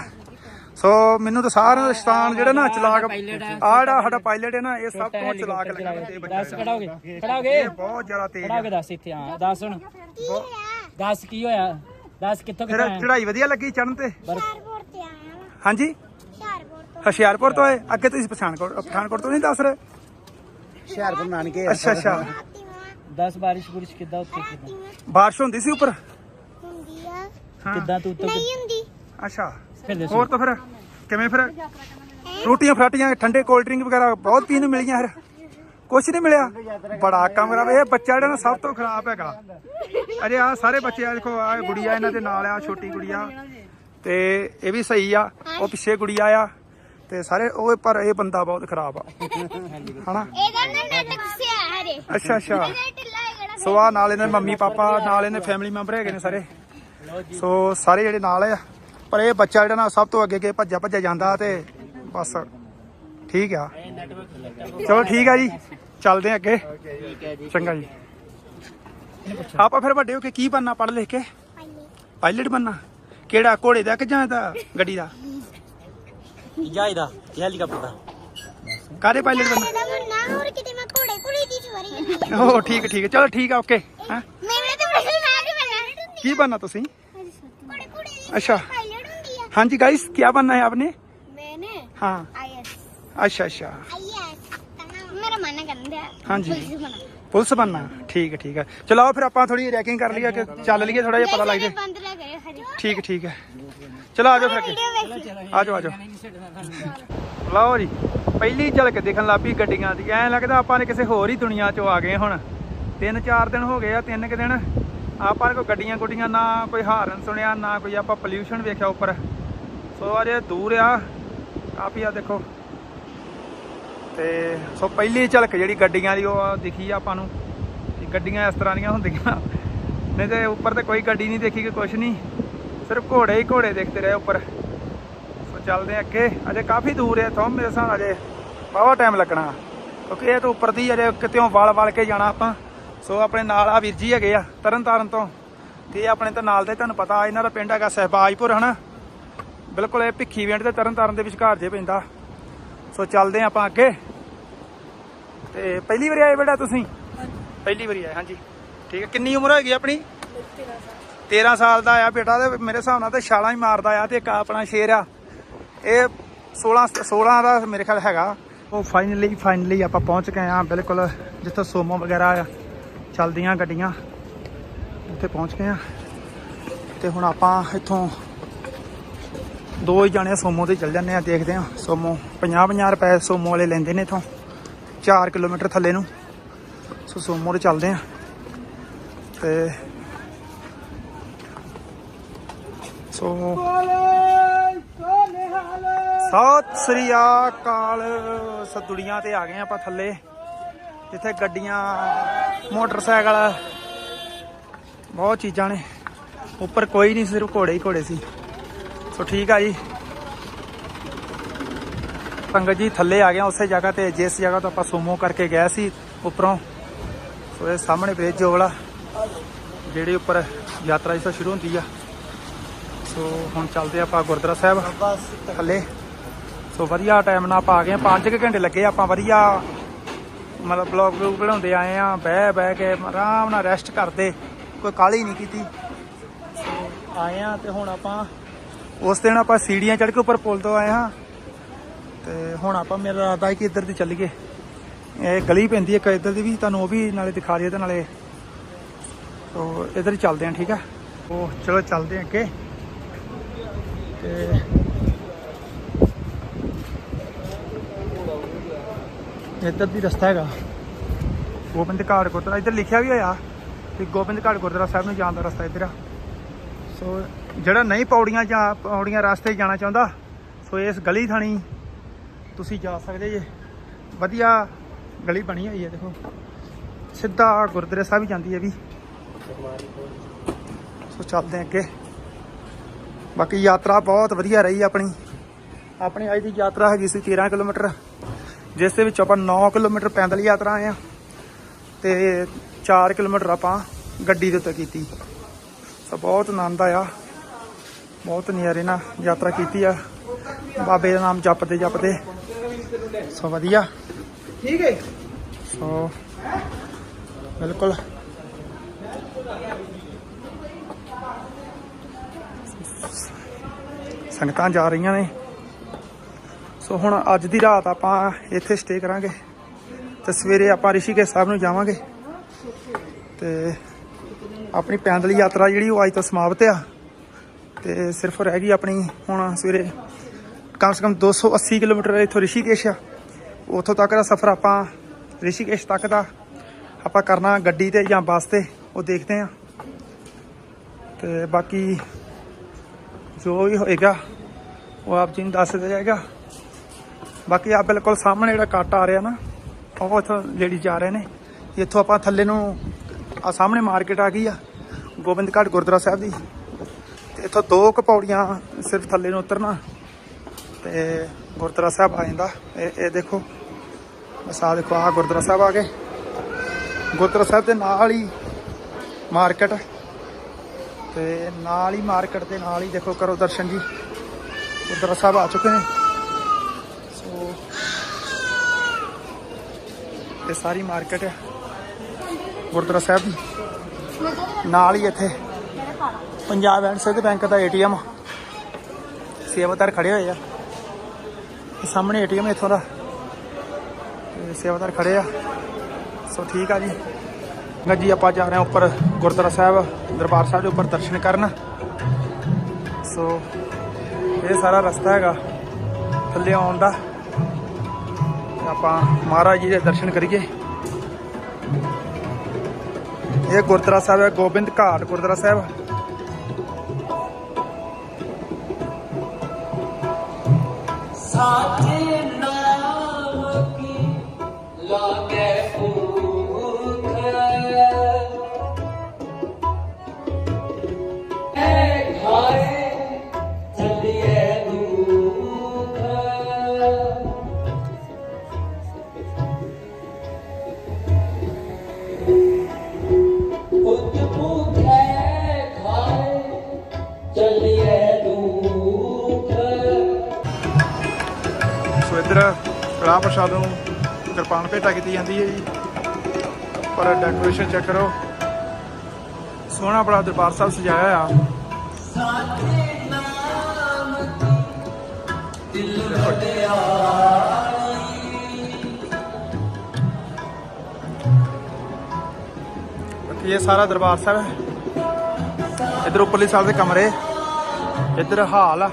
ਸੋ ਮੈਨੂੰ ਤਾਂ ਸਾਰਾ ਸਥਾਨ ਜਿਹੜਾ ਨਾ ਚਲਾਕ ਆ ਜਿਹੜਾ ਸਾਡਾ ਪਾਇਲਟ ਹੈ ਨਾ ਇਹ ਸਭ ਤੋਂ ਚਲਾਕ ਲੱਗਦਾ ਇਹ ਬੱਚਾ ਦੱਸ ਖੜਾਓਗੇ ਖੜਾਓਗੇ ਇਹ ਬਹੁਤ ਜ਼ਿਆਦਾ ਤੇਜ਼ ਆ। ਖੜਾਓਗੇ ਦੱਸ ਇੱਥੇ ਹਾਂ ਦੱਸ ਹੁਣ। ਦੱਸ ਕੀ ਹੋਇਆ? ਦੱਸ ਕਿੱਥੋਂ ਫਿਰ ਕਿੱਥੋਂ ਆਇਆ? ਚੜਾਈ ਵਧੀਆ ਲੱਗੀ ਚੜਨ ਤੇ? ਹੁਸ਼ਿਆਰਪੁਰ ਤੇ ਆਇਆ ਵਾਂ। ਹਾਂਜੀ? ਹੁਸ਼ਿਆਰਪੁਰ ਤੋਂ। ਹੁਸ਼ਿਆਰਪੁਰ ਤੋਂ ਆਏ? ਅੱਗੇ ਤੁਸੀਂ ਪਠਾਨਕੋਟ ਪਠਾਨਕੋਟ ਤੋਂ ਨਹੀਂ ਦੱਸ ਰਹੇ? ਹੁਸ਼ਿਆਰਪੁਰ ਨਾਨਕੇ ਅੱਛਾ ਅੱਛਾ। ਰਾਤੀ ਬਾਰਿਸ਼ ਬੁਰਿਸ਼ ਕਿੱਦਾਂ ਉੱਥੇ? ਰਾਤੀ ਕਿੱਦਾਂ ਬਾਰਿਸ਼ ਹੁੰਦੀ ਸੀ ਉੱਪਰ? ਹੁੰਦੀ ਆ। ਹਾਂ ਕਿੱਦਾਂ ਤੂੰ ਉੱਤੋਂ ਨਹੀਂ ਹੁੰਦੀ। ਅੱਛਾ। ਹੋਰ ਤਾਂ ਫਿਰ ਕਿਵੇਂ ਫਿਰ? ਰੋਟੀਆਂ ਫਰਾਟੀਆਂ ਠੰਡੇ ਕੋਲਡ ਡਰਿੰਕ ਵਗੈਰਾ ਬਹੁਤ ਪੀਣ ਨੂੰ ਮਿਲੀਆਂ ਫਿਰ। ਕੁਛ ਨਹੀਂ ਮਿਲਿਆ। ਬੜਾ ਕੰਮ ਖਰਾਬ। ਇਹ ਬੱਚਾ ਜਿਹੜਾ ਨਾ ਸਭ ਤੋਂ ਖਰਾਬ ਹੈਗਾ। ਅਰੇ ਆ ਸਾਰੇ ਬੱਚੇ ਆ ਦੇਖੋ ਆ ਗੁੜੀਆ ਇਹਨਾਂ ਦੇ ਨਾਲ ਆ ਛੋਟੀ ਗੁੜੀਆ। ਤੇ ਇਹ ਵੀ ਸਹੀ ਆ। ਉਹ ਪਿੱਛੇ ਗੁੜੀਆ ਆ। ਤੇ ਸਾਰੇ ਉਹ ਪਰ ਇਹ ਬੰਦਾ ਬਹੁਤ ਖਰਾਬ ਆ। ਹਨਾ? ਅੱਛਾ ਅੱਛਾ। ਸੋ ਆ ਨਾਲ ਇਹਨੇ ਮੰਮੀ ਪਾਪਾ ਨਾਲ ਇਹਨੇ ਫੈਮਿਲੀ ਮੈਂਬਰ ਹੈਗੇ ਨੇ ਸਾਰੇ। ਸੋ ਸਾਰੇ ਜਿਹੜੇ ਨਾਲ ਆ ਪਰ ਇਹ ਬੱਚਾ ਜਿਹੜਾ ਨਾ ਸਭ ਤੋਂ ਅੱਗੇ ਅੱਗੇ ਭੱਜਾ ਭੱਜਾ ਜਾਂਦਾ ਤੇ ਬਸ ਠੀਕ ਆ। ਚਲੋ ਠੀਕ ਆ ਜੀ ਚੱਲਦੇ ਆ ਅੱਗੇ। ਚੰਗਾ ਜੀ। ਆਪਾਂ ਫਿਰ ਵੱਡੇ ਹੋ ਕੇ ਕੀ ਬਣਨਾ ਪੜ੍ਹ ਲਿਖ ਕੇ? ਪਾਇਲਟ ਬਣਨਾ। ਕਿਹੜਾ ਘੋੜੇ ਦਾ ਕਿ ਜਾਂ ਦਾ ਗੱਡੀ ਦਾ? ਜਾਇਦਾ ਹੈਲੀਕਾਪਟਰ ਦਾ। ਕਾਹਦੇ ਪਾਇਲਟ ਮੁੰਨਾ ਹੋਰ ਕਿਤੇ ਮੈਂ ਘੋੜੇ ਘੋੜੇ ਦੀ ਸਵਾਰੀ ਠੀਕ ਹੈ, ਠੀਕ ਹੈ ਚਲੋ ਠੀਕ ਆ ਓਕੇ ਹਾਂ? ਕੀ ਬਣਨਾ ਤੁਸੀਂ? ਦੀ ਅੱਛਾ। ਪਾਇਲਟ ਹੁੰਦੀ ਆ ਹਾਂਜੀ गाइस क्या बनना है आपने ਮੈਨੇ हाँ ਆਈਐਸ अच्छा अच्छा ਆਈਐਸ ਮੇਰਾ ਮਨ ਕਰਦਾ ਹਾਂਜੀ। ਪੁਲਿਸ ਬਣਾ ਪੁਲਿਸ बनना ठीक है ठीक है चलो आओ फिर ਆਪਾਂ ਥੋੜੀ ਰੈਕਿੰਗ ਕਰ ਲਈਏ ਕਿ ਚੱਲ ਲਈਏ ਥੋੜਾ ਜਿਹਾ ਪਤਾ ਲੱਗ ਜੇ ਬੰਦ ਨਾ ਕਰਿਓ ਹਰੇ ਠੀਕ ਹੈ ਠੀਕ ਹੈ ਚਲੋ ਆ ਜਾਓ ਫਿਰ ਅੱਗੇ ਵੀਡੀਓ ਵੇਖੀ ਆ ਜਾਓ ਆ ਜਾਓ ਲਓ ਜੀ ਪਹਿਲੀ ਝਲਕ ਦੇਖਣ ਲੱਪੀ ਗੱਡੀਆਂ ਦੀ ਐਂ ਲੱਗਦਾ ਆਪਾਂ ਨੇ ਕਿਸੇ ਹੋਰ ਹੀ ਦੁਨੀਆ 'ਚੋਂ ਆ ਗਏ ਹੁਣ ਤਿੰਨ ਚਾਰ ਦਿਨ ਹੋ ਗਏ ਆ ਤਿੰਨ ਕੁ ਦਿਨ ਆਪਾਂ ਨੇ ਕੋਈ ਗੱਡੀਆਂ ਗੁੱਡੀਆਂ ਨਾ ਕੋਈ ਹਾਰਨ ਸੁਣਿਆ ਨਾ ਕੋਈ ਆਪਾਂ ਪੋਲਿਊਸ਼ਨ ਵੇਖਿਆ ਉੱਪਰ ਸੋ ਅਜੇ ਦੂਰ ਆ, ਕਾਫੀ ਆ ਦੇਖੋ। ਤੇ ਸੋ ਪਹਿਲੀ ਝਲਕ ਜਿਹੜੀ ਗੱਡੀਆਂ ਦੀ, ਉਹ ਦਿਖੀ ਆ ਆਪਾਂ ਨੂੰ। ਕਿ ਗੱਡੀਆਂ ਇਸ ਤਰ੍ਹਾਂ ਦੀਆਂ ਹੁੰਦੀਆਂ। ਨਹੀਂ ਤੇ ਉੱਪਰ ਤੇ ਕੋਈ ਗੱਡੀ ਨਹੀਂ ਦੇਖੀ ਕਿ ਕੁਛ ਨਹੀਂ। ਸਿਰਫ ਘੋੜੇ ਹੀ ਘੋੜੇ ਦੇਖਦੇ ਰਹੇ ਉੱਪਰ। ਸੋ ਚੱਲਦੇ ਅੱਗੇ। ਅਜੇ ਕਾਫੀ ਦੂਰ ਹੈ ਇੱਥੋਂ, ਮੇਰੇ ਹਿਸਾਬ ਅਜੇ ਬਹੁਤ ਟਾਈਮ ਲੱਗਣਾ। ਕਿਉਂਕਿ ਇਹ ਤਾਂ ਉੱਪਰ ਦੀ ਅਜੇ ਕਿਤੇੋਂ ਵਲ ਵਲ ਕੇ ਜਾਣਾ ਆਪਾਂ। ਸੋ ਆਪਣੇ ਨਾਲ ਆ ਵੀਰ ਜੀ ਹੈਗੇ ਆ, ਤਰਨ ਤਾਰਨ ਤੋਂ। ਤੇ ਆਪਣੇ ਤਾਂ ਨਾਲ ਦੇ, ਤੁਹਾਨੂੰ ਪਤਾ, ਇਹਨਾਂ ਦਾ ਪਿੰਡ ਹੈਗਾ ਸਹਿਬਾਜਪੁਰ, ਹਨਾ? ਬਿਲਕੁਲ ਇਹ ਭਿੱਖੀ ਵਿੰਡ ਤੇ ਤਰਨ ਤਾਰਨ ਦੇ ਵਿਚਕਾਰ ਜੇ ਪੈਂਦਾ। ਸੋ ਚੱਲਦੇ ਆਪਾਂ ਅੱਗੇ। ਤੇ ਪਹਿਲੀ ਵਾਰੀ ਆਏ ਬੇਟਾ ਤੁਸੀਂ? ਪਹਿਲੀ ਵਾਰੀ ਆਏ ਹਾਂਜੀ। ਠੀਕ ਹੈ ਕਿੰਨੀ ਉਮਰ ਹੈਗੀ ਆਪਣੀ? 13 ਸਾਲ। ਦਾ ਆ ਬੇਟਾ ਤੇ ਮੇਰੇ ਹਿਸਾਬ ਨਾਲ ਤੇ ਛਾਲਾਂ ਹੀ ਮਾਰਦਾ ਆ ਤੇ ਇੱਕ ਆਪਣਾ ਸ਼ੇਰ ਆ। ਇਹ 16 16 ਦਾ ਮੇਰੇ ਖਿਆਲ ਹੈਗਾ। ਉਹ ਫਾਈਨਲੀ ਫਾਈਨਲੀ ਆਪਾਂ ਪਹੁੰਚ ਗਏ ਆ ਬਿਲਕੁਲ ਜਿੱਥੇ ਸੋਮੋ ਵਗੈਰਾ ਆ। ਚੱਲਦੀਆਂ ਗੱਡੀਆਂ ਉੱਥੇ ਪਹੁੰਚ ਗਏ ਆ ਤੇ ਹੁਣ ਆਪਾਂ ਇੱਥੋਂ ਦੋ ਹੀ ਜਾਣੇ ਸੋਮੋ ਤੇ ਚੱਲ ਜਾਂਦੇ ਆ, ਦੇਖਦੇ ਆ। ਸੋਮੋ 50 50 ਰੁਪਏ ਸੋਮੋ ਵਾਲੇ ਲੈਂਦੇ ਨੇ ਇੱਥੋਂ। 4 ਕਿਲੋਮੀਟਰ ਥੱਲੇ ਨੂੰ। ਸੋ ਸੋਮੋ ਤੇ ਚੱਲਦੇ ਆ। ਤੇ ਸੋ ਸਤਿ ਸ੍ਰੀ ਅਕਾਲ। ਸਤੁੜੀਆਂ ਤੇ ਆ ਗਏ ਆਪਾਂ ਥੱਲੇ। ਜਿੱਥੇ ਗੱਡੀਆਂ, ਮੋਟਰਸਾਈਕਲ, ਬਹੁਤ ਚੀਜ਼ਾਂ ਨੇ। ਉੱਪਰ ਕੋਈ ਨਹੀਂ, ਸਿਰਫ ਘੋੜੇ ਹੀ ਘੋੜੇ ਸੀ। ਸੋ ਠੀਕ ਆ ਜੀ। ਪੰਗਤ ਜੀ ਥੱਲੇ ਆ ਗਏ ਉਸੇ ਜਗ੍ਹਾ ਤੇ, ਜਿਸ ਜਗ੍ਹਾ ਤੋਂ ਆਪਾਂ ਸੋਮੋ ਕਰਕੇ ਗਏ ਸੀ ਉੱਪਰੋਂ। ਸੋ ਇਹ ਸਾਹਮਣੇ ਬ੍ਰਿਜ ਵਾਲਾ, ਜਿਹੜੀ ਉੱਪਰ ਯਾਤਰਾ ਇਸ ਤੋਂ ਸ਼ੁਰੂ ਹੁੰਦੀ ਆ। ਸੋ ਹੁਣ ਚੱਲਦੇ ਆਪਾਂ ਗੁਰਦੁਆਰਾ ਸਾਹਿਬ ਥੱਲੇ। ਸੋ ਵਧੀਆ ਟਾਈਮ ਨਾਲ ਆਪਾਂ ਆ ਗਏ ਹਾਂ। ਪੰਜ ਕੁ ਘੰਟੇ ਲੱਗੇ ਆਪਾਂ, ਵਧੀਆ ਮਤਲਬ ਬਲੌਗ ਬਲੂਗ ਬਣਾਉਂਦੇ ਆਏ ਆ। ਬਹਿ ਬਹਿ ਕੇ ਆਰਾਮ ਨਾਲ ਰੈਸਟ ਕਰਦੇ। ਕੋਈ ਕਾਹਲੀ ਨਹੀਂ ਕੀਤੀ। ਸੋ ਆਏ ਆ ਤੇ ਹੁਣ ਆਪਾਂ ਉਸ ਦਿਨ ਆਪਾਂ ਸੀੜੀਆਂ ਚੜ੍ਹ ਕੇ ਉੱਪਰ ਪੁਲ ਤੋਂ ਆਏ ਹਾਂ। ਤੇ ਹੁਣ ਆਪਾਂ ਮੇਰਾ ਇਰਾਦਾ ਹੈ ਕਿ ਇੱਧਰ ਦੀ ਚੱਲੀਏ। ਇਹ ਗਲੀ ਪੈਂਦੀ ਹੈ ਇੱਕ ਇੱਧਰ ਦੀ ਵੀ, ਤੁਹਾਨੂੰ ਉਹ ਵੀ ਨਾਲੇ ਦਿਖਾ ਦਈਏ ਤੇ ਨਾਲੇ ਸੋ ਇੱਧਰ ਹੀ ਚੱਲਦੇ ਹਾਂ, ਠੀਕ ਆ ਉਹ ਚਲੋ ਚੱਲਦੇ ਹਾਂ ਅੱਗੇ। ਤੇ ਇੱਧਰ ਦੀ ਰਸਤਾ ਹੈਗਾ। ਗੋਬਿੰਦ ਘਾਟ ਗੁਰਦੁਆਰਾ, ਇੱਧਰ ਲਿਖਿਆ ਵੀ ਹੋਇਆ ਕਿ ਗੋਬਿੰਦ ਘਾਟ ਗੁਰਦੁਆਰਾ ਸਾਹਿਬ ਨੂੰ ਜਾਣ ਦਾ ਰਸਤਾ ਇੱਧਰ ਆ। ਸੋ ਜਿਹੜਾ ਨਹੀਂ ਪੌੜੀਆਂ ਜਾਂ ਪੌੜੀਆਂ ਰਸਤੇ ਜਾਣਾ ਚਾਹੁੰਦਾ, ਸੋ ਇਸ ਗਲੀ ਥਾਣੀ ਤੁਸੀਂ ਜਾ ਸਕਦੇ ਜੇ। ਵਧੀਆ ਗਲੀ ਬਣੀ ਹੋਈ ਹੈ, ਦੇਖੋ। ਸਿੱਧਾ ਗੁਰਦੁਆਰੇ ਸਾਹਿਬ ਹੀ ਜਾਂਦੀ ਹੈ ਵੀ। ਸੋ ਚੱਲਦੇ ਅੱਗੇ। ਬਾਕੀ ਯਾਤਰਾ ਬਹੁਤ ਵਧੀਆ ਰਹੀ ਆਪਣੀ। ਆਪਣੀ ਅੱਜ ਦੀ ਯਾਤਰਾ ਹੈਗੀ ਸੀ 13 ਕਿਲੋਮੀਟਰ, ਜਿਸ ਦੇ ਵਿੱਚ ਆਪਾਂ 9 ਕਿਲੋਮੀਟਰ ਪੈਦਲ ਯਾਤਰਾ ਆਏ ਆ ਤੇ 4 ਕਿਲੋਮੀਟਰ ਆਪਾਂ ਗੱਡੀ ਦੇ ਉੱਤੇ ਕੀਤੀ। ਸੋ ਬਹੁਤ ਆਨੰਦ ਆਇਆ। ਬਹੁਤ ਨਜ਼ਾਰੇ ਨਾਲ ਯਾਤਰਾ ਕੀਤੀ ਆ। ਬਾਬੇ ਦਾ ਨਾਮ ਜਪਦੇ ਜਪਦੇ। ਸੋ ਵਧੀਆ। ਠੀਕ ਹੈ। ਸੋ ਬਿਲਕੁਲ। ਸੰਗਤਾਂ ਜਾ ਰਹੀਆਂ ਨੇ। ਸੋ ਹੁਣ ਅੱਜ ਦੀ ਰਾਤ ਆਪਾਂ ਇੱਥੇ ਸਟੇ ਕਰਾਂਗੇ। ਤੇ ਸਵੇਰੇ ਆਪਾਂ ਰਿਸ਼ੀਕੇਸ਼ ਸਾਹਿਬ ਨੂੰ ਜਾਵਾਂਗੇ। ਤੇ ਆਪਣੀ ਪੈਦਲ ਯਾਤਰਾ ਜਿਹੜੀ ਉਹ ਅੱਜ ਤੋਂ ਸਮਾਪਤ ਆ। ਤੇ ਸਿਰਫ ਰਹਿ ਗਈ ਆਪਣੀ ਹੁਣ ਸਵੇਰੇ ਕਮ ਸੇ ਕਮ 280 ਕਿਲੋਮੀਟਰ ਇੱਥੋਂ ਰਿਸ਼ੀਕੇਸ਼ ਆ। ਉੱਥੋਂ ਤੱਕ ਦਾ ਸਫ਼ਰ ਆਪਾਂ ਰਿਸ਼ੀਕੇਸ਼ ਤੱਕ ਦਾ ਆਪਾਂ ਕਰਨਾ ਗੱਡੀ ਤੇ ਜਾਂ ਬੱਸ ਤੇ, ਉਹ ਦੇਖਦੇ ਆ ਤੇ ਬਾਕੀ ਜੋ ਵੀ ਹੋਏਗਾ, ਉਹ ਆਪ ਜੀ ਨੂੰ ਦੱਸ ਦਿੱਤਾ ਜਾਏਗਾ। ਬਾਕੀ ਆ ਬਿਲਕੁਲ ਸਾਹਮਣੇ ਜਿਹੜਾ ਕੱਟ ਆ ਰਿਹਾ ਨਾ, ਉਹ ਇੱਥੋਂ ਲੇਡੀ ਜਾ ਰਹੇ ਨੇ। ਇੱਥੋਂ ਆਪਾਂ ਥੱਲੇ ਨੂੰ ਆ ਸਾਹਮਣੇ ਮਾਰਕੀਟ ਆ ਗਈ ਆ ਗੋਬਿੰਦ ਘਾਟ ਗੁਰਦੁਆਰਾ ਸਾਹਿਬ ਦੀ। ਇੱਥੋਂ ਦੋ ਕੁ ਪੌੜੀਆਂ ਸਿਰਫ ਥੱਲੇ ਨੂੰ ਉਤਰਨਾ ਤੇ ਗੁਰਦੁਆਰਾ ਸਾਹਿਬ ਆ ਜਾਂਦਾ। ਇਹ ਇਹ ਦੇਖੋ। ਬਸ ਆ ਦੇਖੋ ਆ ਗੁਰਦੁਆਰਾ ਸਾਹਿਬ ਆ ਗਏ। ਗੁਰਦੁਆਰਾ ਸਾਹਿਬ ਦੇ ਨਾਲ ਹੀ ਮਾਰਕੀਟ। ਤੇ ਨਾਲ ਹੀ ਮਾਰਕੀਟ ਦੇ ਨਾਲ ਹੀ ਦੇਖੋ ਕਰੋ ਦਰਸ਼ਨ ਜੀ। ਗੁਰਦੁਆਰਾ ਸਾਹਿਬ ਆ ਚੁੱਕੇ ਨੇ। ਸੋ ਇਹ ਸਾਰੀ ਮਾਰਕੀਟ ਹੈ ਗੁਰਦੁਆਰਾ ਸਾਹਿਬ ਦੀ। ਨਾਲ ਹੀ ਇੱਥੇ ਪੰਜਾਬ ਐਂਡ ਸਿੱਧ ਬੈਂਕ ਦਾ ਏਟੀਐਮ। ਸੇਵਾਦਾਰ ਖੜੇ ਹੋਏ ਆ। ਇਹ ਸਾਹਮਣੇ ਏਟੀਐਮ ਇੱਥੋਂ ਦਾ। ਸੇਵਾਦਾਰ ਖੜੇ ਆ। ਸੋ ਠੀਕ ਆ ਜੀ। ਜੀ, ਆਪਾਂ ਜਾ ਰਹੇ ਹਾਂ ਉੱਪਰ ਗੁਰਦੁਆਰਾ ਸਾਹਿਬ, ਦਰਬਾਰ ਸਾਹਿਬ ਦੇ ਉੱਪਰ ਦਰਸ਼ਨ ਕਰਨ। ਸੋ ਇਹ ਸਾਰਾ ਰਸਤਾ ਹੈਗਾ ਥੱਲੇ ਆਉਣ ਦਾ। ਆਪਾਂ ਮਹਾਰਾਜ ਜੀ ਦੇ ਦਰਸ਼ਨ ਕਰੀਏ। ਇਹ ਗੁਰਦੁਆਰਾ ਸਾਹਿਬ ਹੈ ਗੋਬਿੰਦ ਘਾਟ ਗੁਰਦੁਆਰਾ ਸਾਹਿਬ। ਸਾਚੇ ਨਾਮ ਕੀ ਲਾਗੇ ਡੈਕੋਰੇਸ਼ਨ ਚੈੱਕ ਕਰੋ। ਸੋਹਣਾ ਬੜਾ ਦਰਬਾਰ ਸਾਹਿਬ ਸਜਾਇਆ ਆ। ਇਹ ਸਾਰਾ ਦਰਬਾਰ ਸਾਹਿਬ ਹੈ। ਇੱਧਰ ਉੱਪਰਲੀ ਸਾਈਡ ਦੇ ਕਮਰੇ। ਇੱਧਰ ਹਾਲ ਆ।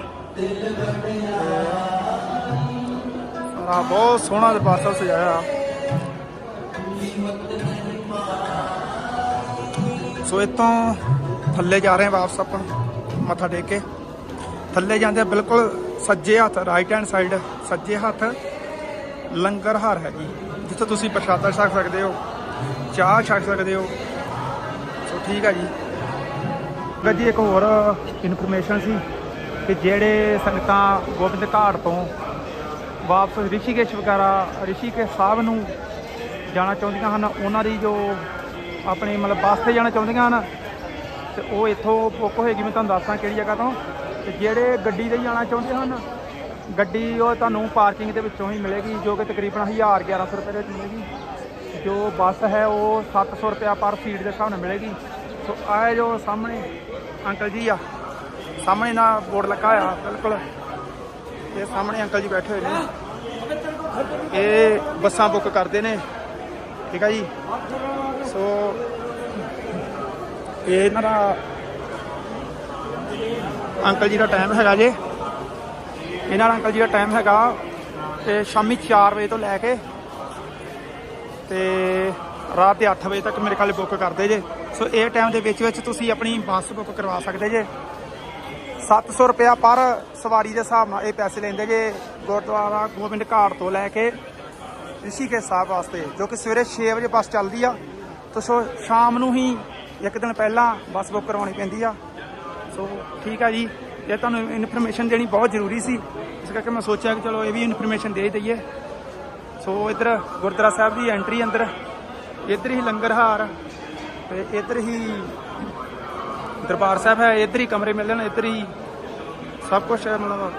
ਸਾਰਾ ਬਹੁਤ ਸੋਹਣਾ ਦਰਬਾਰ ਸਾਹਿਬ ਸਜਾਇਆ ਆ। ਸੋ ਇੱਥੋਂ ਥੱਲੇ ਜਾ ਰਹੇ ਹਾਂ ਵਾਪਸ ਆਪਾਂ ਮੱਥਾ ਟੇਕ ਕੇ। ਥੱਲੇ ਜਾਂਦੇ ਬਿਲਕੁਲ ਸੱਜੇ ਹੱਥ ਰਾਈਟ ਹੈਂਡ ਸਾਈਡ ਸੱਜੇ ਹੱਥ ਲੰਗਰ ਹਾਰ ਹੈ ਜੀ, ਜਿੱਥੇ ਤੁਸੀਂ ਪ੍ਰਸ਼ਾਦਾ ਛਕ ਸਕਦੇ ਹੋ, ਚਾਹ ਛਕ ਸਕਦੇ ਹੋ। ਸੋ ਠੀਕ ਹੈ ਜੀ। ਗੱਜੀ ਇੱਕ ਹੋਰ ਇਨਫੋਰਮੇਸ਼ਨ ਸੀ ਕਿ ਜਿਹੜੇ ਸੰਗਤਾਂ ਗੋਬਿੰਦ ਘਾਟ ਤੋਂ ਵਾਪਸ ਰਿਸ਼ੀਕੇਸ਼ ਵਗੈਰਾ, ਰਿਸ਼ੀਕੇਸ਼ ਸਾਹਿਬ ਨੂੰ ਜਾਣਾ ਚਾਹੁੰਦੀਆਂ ਹਨ, ਉਹਨਾਂ ਦੀ ਜੋ ਆਪਣੀ ਮਤਲਬ ਬੱਸ ਤੇ ਜਾਣਾ ਚਾਹੁੰਦੀਆਂ ਹਨ। ਤੇ ਉਹ ਇੱਥੋਂ ਬੁੱਕ ਹੋਏਗੀ, ਮੈਂ ਤੁਹਾਨੂੰ ਦੱਸਦਾ ਕਿਹੜੀ ਜਗ੍ਹਾ ਤੋਂ। ਤੇ ਜਿਹੜੇ ਗੱਡੀ ਤੇ ਜਾਣਾ ਚਾਹੁੰਦੇ ਹਨ, ਗੱਡੀ ਉਹ ਤੁਹਾਨੂੰ ਪਾਰਕਿੰਗ ਦੇ ਵਿੱਚੋਂ ਹੀ ਮਿਲੇਗੀ, ਜੋ ਕਿ ਤਕਰੀਬਨ 1000 1100 ਰੁਪਏ ਦੇ ਵਿੱਚ ਮਿਲੇਗੀ। ਜੋ ਬੱਸ ਹੈ, ਉਹ 700 ਰੁਪਏ ਪਰ ਸੀਟ ਦੇ ਹਿਸਾਬ ਨਾਲ ਮਿਲੇਗੀ। ਸੋ ਆਏ ਜੋ ਸਾਹਮਣੇ, ਅੰਕਲ ਜੀ ਆ। ਸਾਹਮਣੇ ਨਾ ਬੋਰਡ ਲੱਗਾ ਆ ਬਿਲਕੁਲ। ਇਹ ਸਾਹਮਣੇ ਅੰਕਲ ਜੀ ਬੈਠੇ ਹੋਏ ਨੇ। ਇਹ ਬੱਸਾਂ ਬੁੱਕ ਕਰਦੇ ਨੇ। ਠੀਕ ਆ ਜੀ? ਸੋ ਇਹ ਇਹਨਾਂ ਦਾ ਅੰਕਲ ਜੀ ਦਾ ਟਾਈਮ ਹੈਗਾ ਜੇ। ਇਹਨਾਂ ਦਾ ਅੰਕਲ ਜੀ ਦਾ ਟਾਈਮ ਹੈਗਾ ਤੇ ਸ਼ਾਮੀ 4 ਵਜੇ ਤੋਂ ਲੈ ਕੇ ਤੇ ਰਾਤ ਦੇ 8 ਵਜੇ ਤੱਕ ਮੇਰੇ ਖਿਆਲ ਬੁੱਕ ਕਰਦੇ ਜੇ। ਸੋ ਇਹ ਟਾਈਮ ਦੇ ਵਿੱਚ ਵਿੱਚ ਤੁਸੀਂ ਆਪਣੀ ਬੱਸ ਬੁੱਕ ਕਰਵਾ ਸਕਦੇ ਜੇ। 700 ਰੁਪਇਆ ਪਰ ਸਵਾਰੀ ਦੇ ਹਿਸਾਬ ਨਾਲ ਇਹ ਪੈਸੇ ਲੈਂਦੇ ਜੇ ਗੁਰਦੁਆਰਾ ਗੋਬਿੰਦ ਘਾਟ ਤੋਂ ਲੈ ਕੇ ਰਿਸ਼ੀਕੇਸ਼ ਸਾਹਿਬ ਵਾਸਤੇ, ਜੋ ਕਿ ਸਵੇਰੇ 6 ਵਜੇ ਬੱਸ ਚੱਲਦੀ ਆ। ਤੇ ਸੋ ਸ਼ਾਮ ਨੂੰ ਹੀ ਇੱਕ ਦਿਨ ਪਹਿਲਾਂ ਬੱਸ ਬੁੱਕ ਕਰਵਾਉਣੀ ਪੈਂਦੀ ਆ। ਸੋ ਠੀਕ ਆ ਜੀ ਇਹ ਤੁਹਾਨੂੰ ਇਨਫੋਰਮੇਸ਼ਨ ਦੇਣੀ ਬਹੁਤ ਜ਼ਰੂਰੀ ਸੀ, ਇਸ ਕਰਕੇ ਮੈਂ ਸੋਚਿਆ ਕਿ ਚਲੋ ਇਹ ਵੀ ਇਨਫੋਰਮੇਸ਼ਨ ਦੇ ਦਈਏ। ਸੋ ਇੱਧਰ ਗੁਰਦੁਆਰਾ ਸਾਹਿਬ ਦੀ ਐਂਟਰੀ ਅੰਦਰ, ਇੱਧਰ ਹੀ ਲੰਗਰ ਹਾਰ ਤੇ ਇੱਧਰ ਹੀ ਦਰਬਾਰ ਸਾਹਿਬ ਹੈ, ਇੱਧਰ ਹੀ ਕਮਰੇ ਮਿਲਣ, ਇੱਧਰ ਹੀ ਸਭ ਕੁਝ ਮਤਲਬ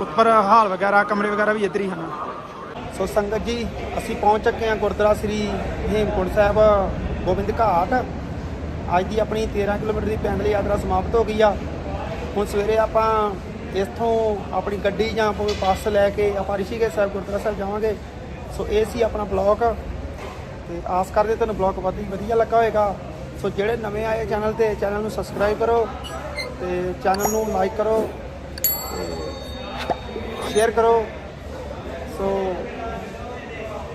ਉੱਪਰ ਹਾਲ ਵਗੈਰਾ, ਕਮਰੇ ਵਗੈਰਾ ਵੀ ਇੱਧਰ ਹੀ ਹਨ। ਸੋ ਸੰਗਤ ਜੀ, ਅਸੀਂ ਪਹੁੰਚ ਚੁੱਕੇ ਹਾਂ ਗੁਰਦੁਆਰਾ ਸ੍ਰੀ ਹੇਮਕੁੰਟ ਸਾਹਿਬ, ਗੋਬਿੰਦ ਘਾਟ। ਅੱਜ ਦੀ ਆਪਣੀ 13 ਕਿਲੋਮੀਟਰ ਦੀ ਪੈਦਲ ਯਾਤਰਾ ਸਮਾਪਤ ਹੋ ਗਈ ਆ। ਹੁਣ ਸਵੇਰੇ ਆਪਾਂ ਇੱਥੋਂ ਆਪਣੀ ਗੱਡੀ ਜਾਂ ਕੋਈ ਬੱਸ ਲੈ ਕੇ ਆਪਾਂ ਰਿਸ਼ੀਕੇਸ਼ ਸਾਹਿਬ, ਗੁਰਦੁਆਰਾ ਸਾਹਿਬ ਜਾਵਾਂਗੇ। ਸੋ ਇਹ ਸੀ ਆਪਣਾ ਬਲੌਗ। ਤੇ ਆਸ ਕਰਦੇ ਤੁਹਾਨੂੰ ਬਲੌਗ ਬਹੁਤ ਹੀ ਵਧੀਆ ਲੱਗਾ ਹੋਵੇਗਾ। ਸੋ ਜਿਹੜੇ ਨਵੇਂ ਆਏ ਚੈਨਲ ਤੇ, ਚੈਨਲ ਨੂੰ ਸਬਸਕ੍ਰਾਈਬ ਕਰੋ ਤੇ ਚੈਨਲ ਨੂੰ ਲਾਈਕ ਕਰੋ ਸ਼ੇਅਰ ਕਰੋ। ਸੋ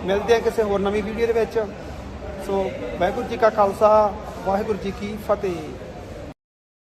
ਮਿਲਦੇ ਆ ਕਿਸੇ ਹੋਰ ਨਵੀਂ ਵੀਡੀਓ ਦੇ ਵਿੱਚ। ਸੋ ਵਾਹਿਗੁਰੂ ਜੀ ਕਾ ਖਾਲਸਾ, ਵਾਹਿਗੁਰੂ ਜੀ ਕੀ ਫਤਿਹ।